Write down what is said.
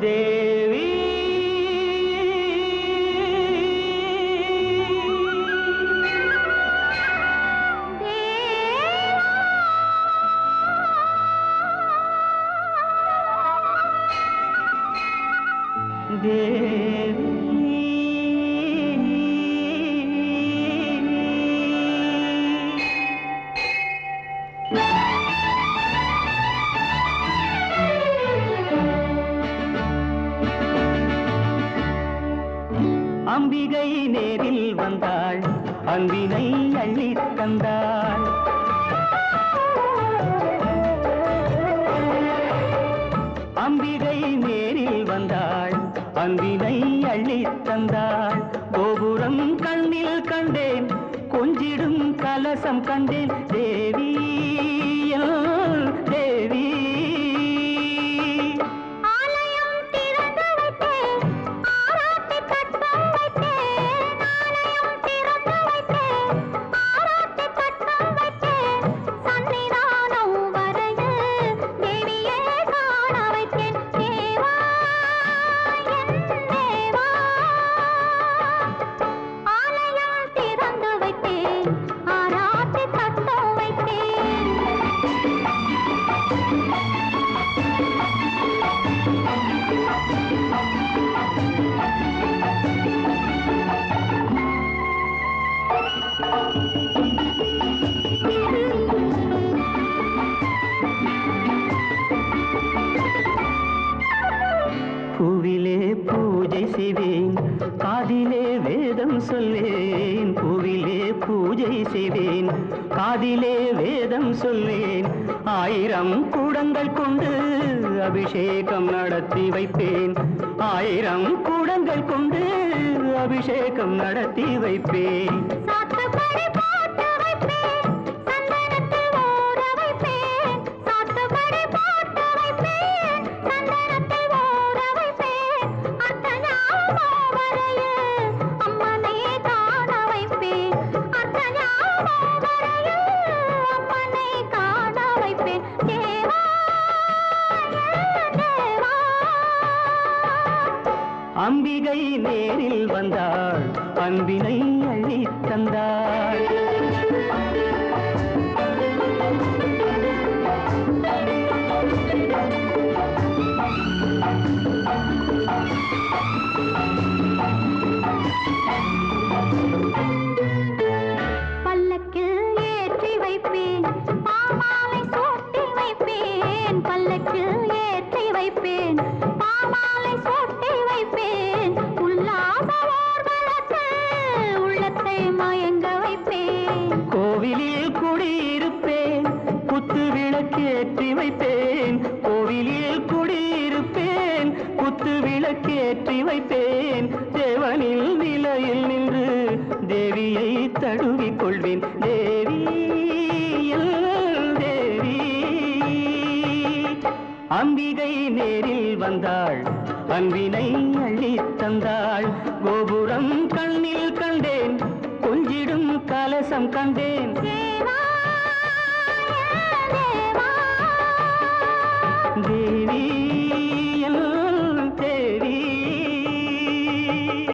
தேவி தேவி அம்பிகை அன்பினை அள்ளி தந்தாள். அம்பிகை நேரில் வந்தாள். அன்பினை அள்ளி தந்தாள். கோபுரம் கண்ணில் கண்டேன். கொஞ்சிடும் கலசம் கண்டேன். தேவி பூவிலே பூஜை செய்வேன் காதிலே வேதம் சொல்வேன். பூவிலே பூஜை செய்வேன் காதிலே வேதம் சொல்வேன். ஆயிரம் கூடங்கள் கொண்டு அபிஷேகம் நடத்தி வைப்பேன். ஆயிரம் கூடங்கள் கொண்டு அபிஷேகம் நடத்தி வைப்பேன். அம்பிகை நேரில் வந்தாள் அன்பினை அள்ளித் தந்தாள் you. வைப்பேன். பாமாலை சூட்டி வைப்பேன். உல்லாச ஊர்வலத்தில் உள்ளத்தை மயங்க வைப்பேன். கோவிலில் குடியிருப்பேன். குத்து விளக்கேற்றி வைப்பேன். கோவிலில் குடியிருப்பேன். குத்து விளக்கேற்றி வைப்பேன். தேவனில் நிலையில் நின்று தேவியை தழுவிக் கொள்வேன் தேவி அம்பிகை நேரில் வந்தாள் அன்பினை அள்ளி தந்தாள். கோபுரம் கண்ணில் கண்டேன் கொஞ்சிடும் கலசம் கண்டேன். தேவா